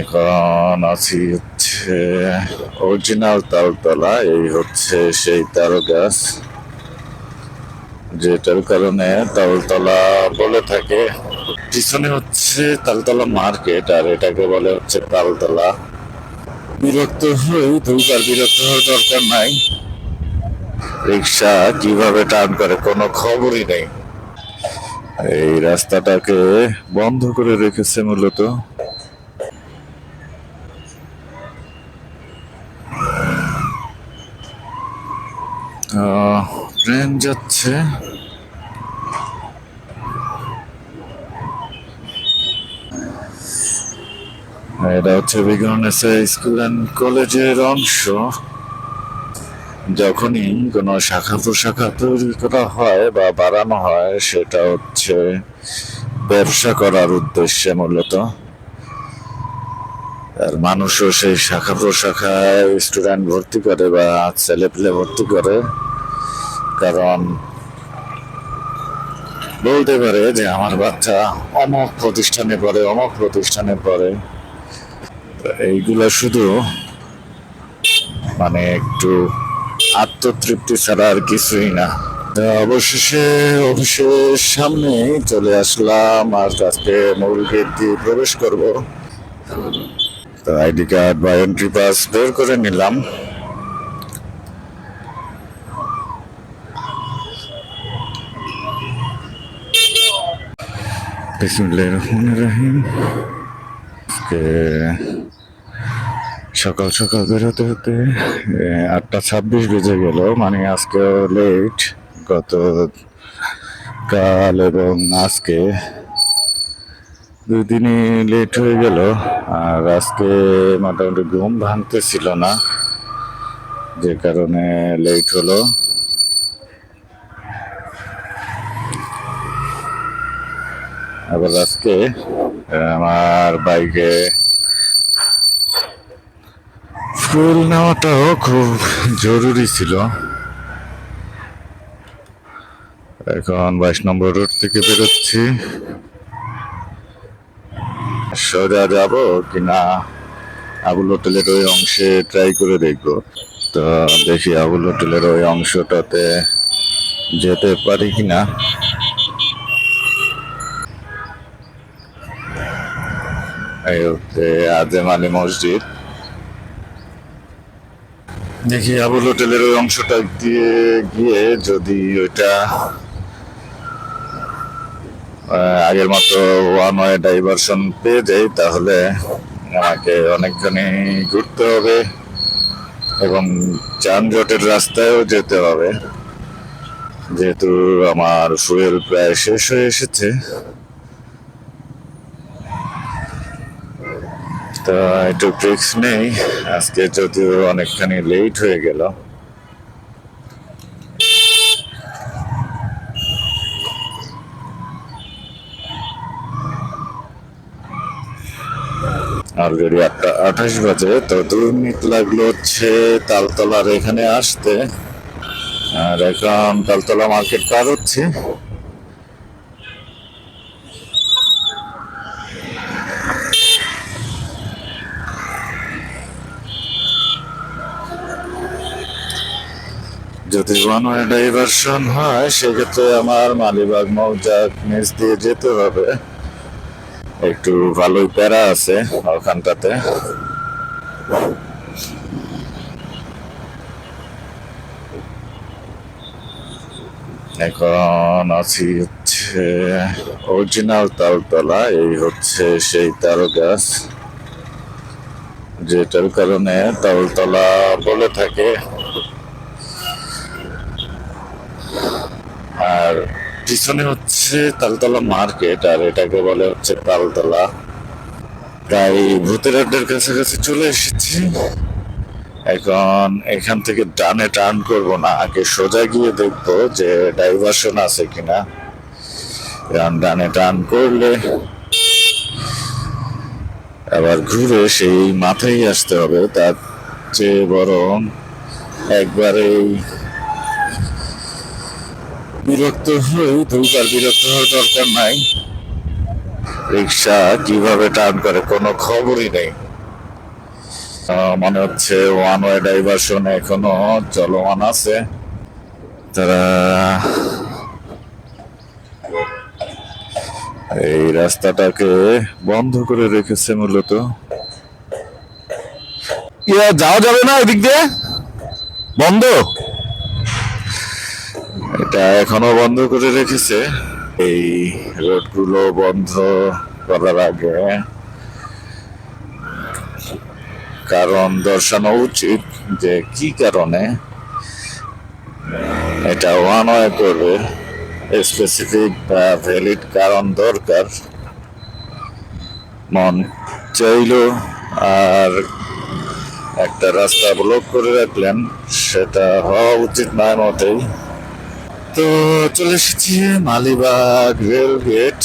এখন আছি হচ্ছে অরিজিনাল তালতলা, এই হচ্ছে সেই তাল গাছ যেটার কারণে তালতলা বলে থাকে। পিছনে হচ্ছে তালতলা মার্কেট, আর এটাকে বলে হচ্ছে তালতলা। বিরক্ত হই দুবার বিরক্ত হওয়ার দরকার নাই। রিক্সা কীভাবে টার্ন করে কোনো খবরই নেই। এই রাস্তাটাকে বন্ধ করে রেখেছে মূলত। ট্রেন যাচ্ছে। এটা হচ্ছে বিজ্ঞানেসে স্কুল অ্যান্ড কলেজের অংশ। যখনই কোনো শাখা প্রশাখা তৈরি করা হয় বা বাড়ানো হয়, সেটা হচ্ছে ব্যবসা করার উদ্দেশ্যে মূলত। আর মানুষও সেই শাখা প্রশাখায় স্টুডেন্ট ভর্তি করে বা ছেলেপিলে ভর্তি করে। কারণ বলতে পারে যে আমার বাচ্চা অমক প্রতিষ্ঠানে পড়ে, অমক প্রতিষ্ঠানে পড়ে। এইগুলা শুধু মানে একটু আত্মতৃপ্তি ছাড়া আর কিছুই না। অবশেষে অফিসের সামনে চলে আসলাম আর আজকে মূল দিয়ে প্রবেশ করব। আইডি কার্ড বা এন্ট্রি পাস বের করে নিলাম। সকাল সকাল বেরোতে হতে আটটা ছাব্বিশ বেজে গেল। মানে আজকে লেট গত কাল এবং আজকে দুই দিনই লেট হয়ে গেল। আর আজকে মোটামুটি ঘুম ভাঙতেছিল না, যে কারণে লেট হলো। আবার আজকে আমার বাইকে ফুল নেওয়াটাও খুব জরুরি ছিল। এখন বাইশ নম্বর রোড থেকে বেরোচ্ছি। সোজা যাব কি না আবুল হোটেলের ওই অংশে ট্রাই করে দেখব। তো দেখি আবুল হোটেলের ওই অংশটাতে যেতে পারি কিনা। আজেম আলী মসজিদ। দেখি আবুল হোটেলের ওই অংশটা দিয়ে গিয়ে যদি ওইটা আগের মতো ওয়ান ওয়ে ডাইভারশন পেয়ে যাই, তাহলে আমাকে অনেকখানি ঘুরতে হবে এবং যানজটের রাস্তায়ও যেতে হবে। যেহেতু আমার ফুয়েল প্রায় শেষ হয়ে এসেছে। তা একটু ট্রিক্স নেই। আজকে যদিও অনেকখানি লেট হয়ে গেল। অলরেডি আটটা আঠাশ বাজে, তো দুই লাগল হচ্ছে তালতলার এখানে আসতে। আর এখন তালতলা মার্কেট পার হচ্ছে। যদি ওয়ান ওয়ে ডাইভারশন হয়, সেক্ষেত্রে আমার মালিবাগ মৌজাক নিচ দিয়ে যেতে হবে। একটু ভালোই প্যারা আছে ওখানটাতে। এখন আছি হচ্ছে অরিজিনাল তালতলা, এই হচ্ছে সেই তাল গাছ যেটার কারণে তালতলা বলে থাকে। আর পিছনে হচ্ছে তালতলা মার্কেট, আর এটাকে বলে হচ্ছে তালতলা। প্রায় ভূতের আড্ডার কাছাকাছি চলে এসেছি। এখন এখান থেকে ডানে টার্ন করব না, আগে সোজা গিয়ে দেখব যে ডাইভারশন আছে কিনা। কারণ ডানে টার্ন করলে আবার ঘুরে সেই মাথায় আসতে হবে। তার চেয়ে বরং একবারেই বিরক্ত হই দুবার বিরক্ত হওয়ার দরকার নাই। রিক্সা কীভাবে টার্ন করে কোনো খবরই নেই। মনে হচ্ছে ওয়ান ওয়ে ডাইভারশন এখনও চলমান আছে। তারা এই রাস্তাটাকে বন্ধ করে রেখেছে মূলত। ইয়া, যাওয়া যাবে না এদিক দিয়ে? বন্ধ? এটা এখনও বন্ধ করে রেখেছে। এই রোডগুলো বন্ধ করার আগে। কারণ দর্শানো উচিত যে কি কারণে এটা ওয়ান ওয়ে করবে। স্পেসিফিক বা ভ্যালিড কারণ দরকার। মন চাইল আর একটা রাস্তা ব্লক করে রাখলেন, সেটা হওয়া উচিত নয় মোটেই তো চলে এসেছি মালিবাগ রেল গেট।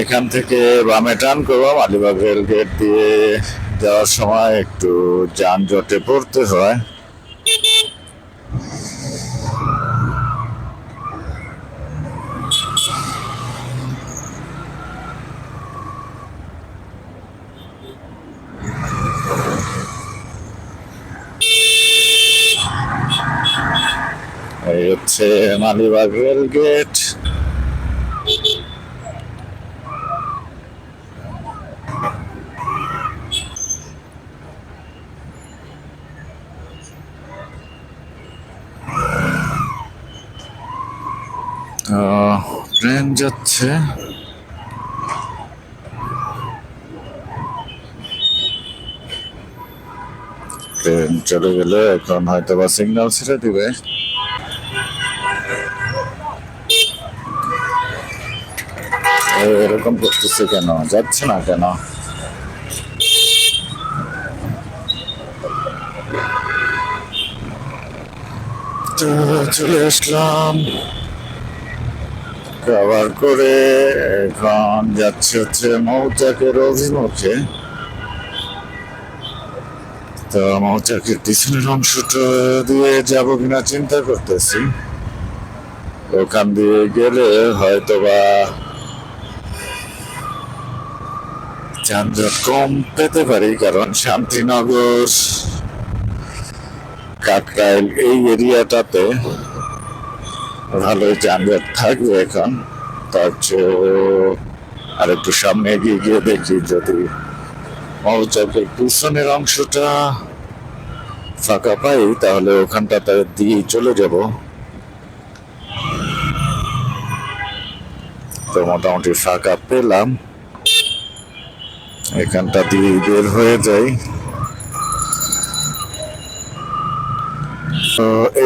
এখান থেকে বামে টান করব, মালিবাগ রেল গেট দিয়ে যাওয়ার সময় একটু যানজটে পড়তে হয়। হচ্ছে মালিবাগ রেল গেট। ট্রেন যাচ্ছে। ট্রেন চলে গেলে এখন হয়তো বা সিগন্যাল ছেড়ে দিবে। এরকম করতেছে কেন? যাচ্ছে না কেন? চলে আসলাম। কভার করে এখন যাচ্ছে হচ্ছে মৌচাকের অভিমুখে। তো মৌচাকের পিছনের অংশটা দিয়ে যাব কিনা চিন্তা করতেছি। ওখান দিয়ে গেলে হয়তো বা যানজট কম পেতে পারি, কারণ শান্তিনগর কাকরাইল এই এরিয়াটাতে ভালোই যানজট থাকবে এখন। তার চেয়ে আর একটু সামনে এগিয়ে গিয়ে দেখি যদি মৌচাকের পিছনের অংশটা ফাঁকা পাই, তাহলে ওখানটাতে দিয়েই চলে যাব। তো মোটামুটি ফাঁকা পেলাম। এখানটা দিয়ে বের হয়ে যাই।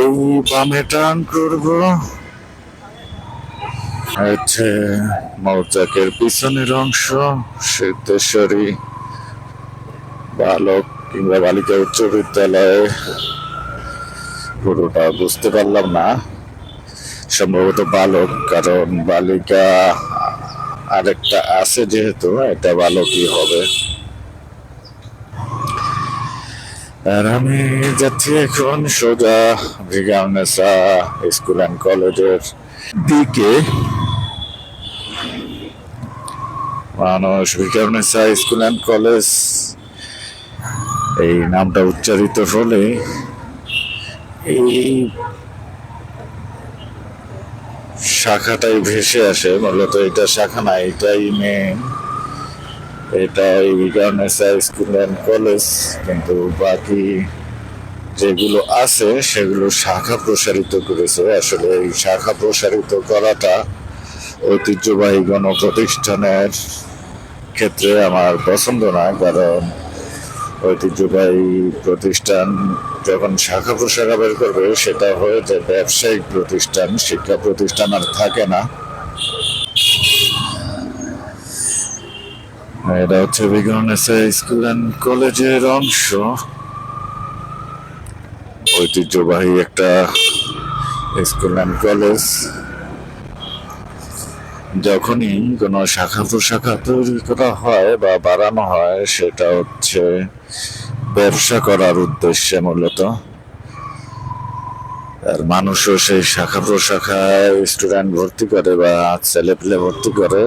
এই বামে টার্ন করব। হচ্ছে মৌচাকের পিছনের অংশ, সিদ্ধেশ্বরী বালক কিংবা বালিকা উচ্চ বিদ্যালয়ে। পুরোটা বুঝতে পারলাম না। সম্ভবত বালক, কারণ বালিকা আরেকটা আছে যেহেতু এটা ভালো কি হবে? আর আমি যাচ্ছি এখন সোজা ভিগামনেসা স্কুল অ্যান্ড কলেজের দিকে। মানুষ ভিগামনেসা স্কুল অ্যান্ড কলেজ, এই নামটা উচ্চারিত হলে এই শাখাটাই ভেসে আসে, মূলত এটা শাখা না, এটাই মেন এটা ইগার্নেসা স্কুল অ্যান্ড কলেজ, কিন্তু বাকি যেগুলো আছে, সেগুলো শাখা প্রসারিত করেছে। আসলে এই শাখা প্রসারিত করাটা ঐতিহ্যবাহী গণ প্রতিষ্ঠানের ক্ষেত্রে আমার পছন্দ না, কারণ ঐতিহ্যবাহী প্রতিষ্ঠান যখন শাখা প্রশাখা বের করবে, সেটা হয়ে যায় ব্যবসায়িক প্রতিষ্ঠান, শিক্ষা প্রতিষ্ঠান আর থাকে না। এটা হচ্ছে বিগনেসা স্কুল অ্যান্ড কলেজের অংশ। ঐতিহ্যবাহী একটা স্কুল অ্যান্ড কলেজ। যখনই কোনো শাখা প্রশাখা তৈরি করা হয় বা বাড়ানো হয়, সেটা হচ্ছে ব্যবসা করার উদ্দেশ্যে মূলত। আর মানুষও সেই শাখা প্রশাখায় স্টুডেন্ট ভর্তি করে বা ছেলে পেলে ভর্তি করে।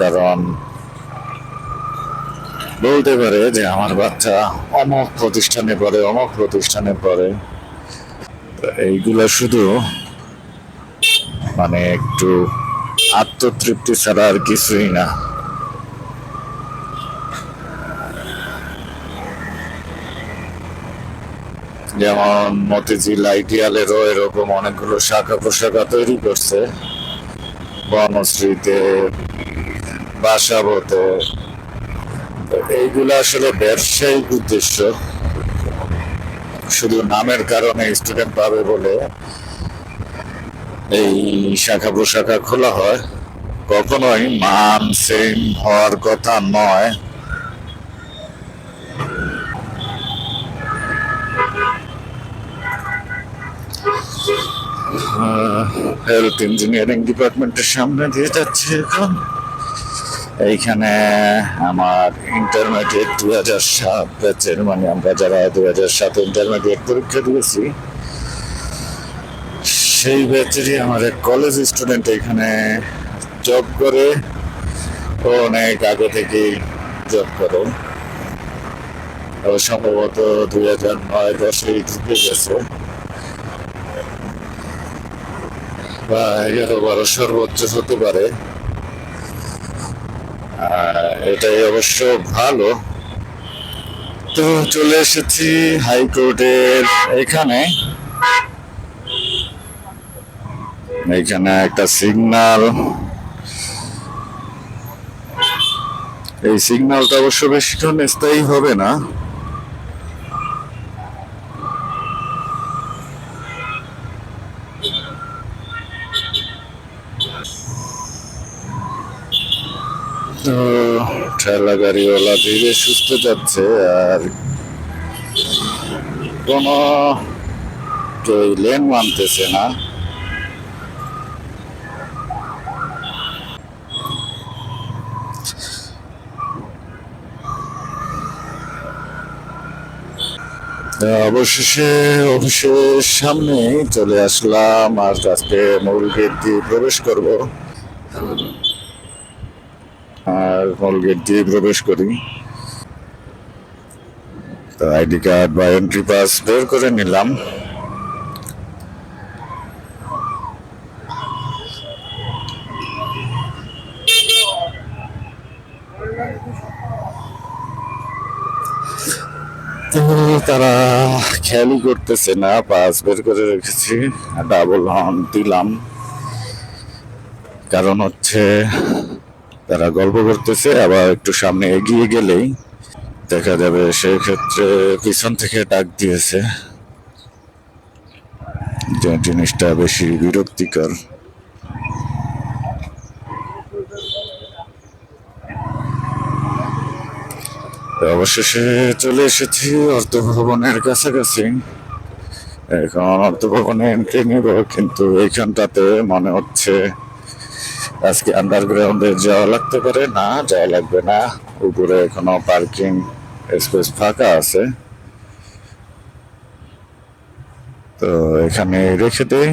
কারণ বলতে পারে যে আমার বাচ্চা অমক প্রতিষ্ঠানে পড়ে, অমক প্রতিষ্ঠানে পড়ে। এইগুলা শুধু মানে একটু আত্মতৃপ্তি ছাড়া আর কিছুই না। যেমন মতিঝিল আইডিয়ালেরও এরকম অনেকগুলো শাখা প্রশাখা তৈরি করছে। বনশ্রীতে, বাসাবতে। এইগুলো আসলে ব্যবসায়িক উদ্দেশ্য। শুধু নামের কারণে স্টুডেন্ট পাবে বলে এই শাখা প্রশাখা খোলা হয়। কখনোই মান সেম হওয়ার কথা নয়। হেলথ ইঞ্জিনিয়ারিং ডিপার্টমেন্টের সামনে দিয়ে যাচ্ছি এখন। এইখানে আমার ইন্টারমিডিয়েট দু হাজার সাত মানে আমরা যারা দু হাজার সাত ইন্টারমিডিয়েট পরীক্ষা দিয়েছি সেই ব্যাচেরই আমার কলেজ স্টুডেন্ট এখানে জব করে। ও অনেক আগে থেকেই জব করে। সম্ভবত দুই হাজার নয় দশেই ঢুকে গেছে। বা এগারো বারো সর্বোচ্চ হতে পারে। এটাই অবশ্য ভালো। তো চলে এসেছি হাইকোর্টের এখানে। এখানে একটা সিগন্যাল এই সিগন্যালটা অবশ্য বেশিক্ষণ স্থায়ী হবে না। তো ঠেলা গাড়িওয়ালা ধীরে সুস্থ যাচ্ছে আর কোনো লেন মানতেছে না। অবশেষে অফিসের সামনে চলে আসলাম আর আজকে মূল গেট দিয়ে প্রবেশ করব। আর মূল গেট দিয়ে প্রবেশ করি। আইডি কার্ড বা এন্ট্রি পাস বের করে নিলাম। তারা খেয়ালই করতেছে না, পাস বের করে রেখেছি ডাবল হর্ন দিলাম। কারণ হচ্ছে তারা গল্প করতেছে, আবার একটু সামনে এগিয়ে গেলেই দেখা যাবে সেক্ষেত্রে পিছন থেকে ডাক দিয়েছে। যে জিনিসটা বেশি বিরক্তিকর। অবশেষে চলে এসেছি অর্থভবনের কাছাকাছি। এখন অর্থভবনে এন্ট্রি নিব, কিন্তু এইখানটাতে মনে হচ্ছে আজকে আন্ডারগ্রাউন্ডে যাওয়া লাগতে পারে। না, যাওয়া লাগবে না। উপরে এখনও পার্কিং স্পেস ফাঁকা আছে। তো এখানে রেখে দেই।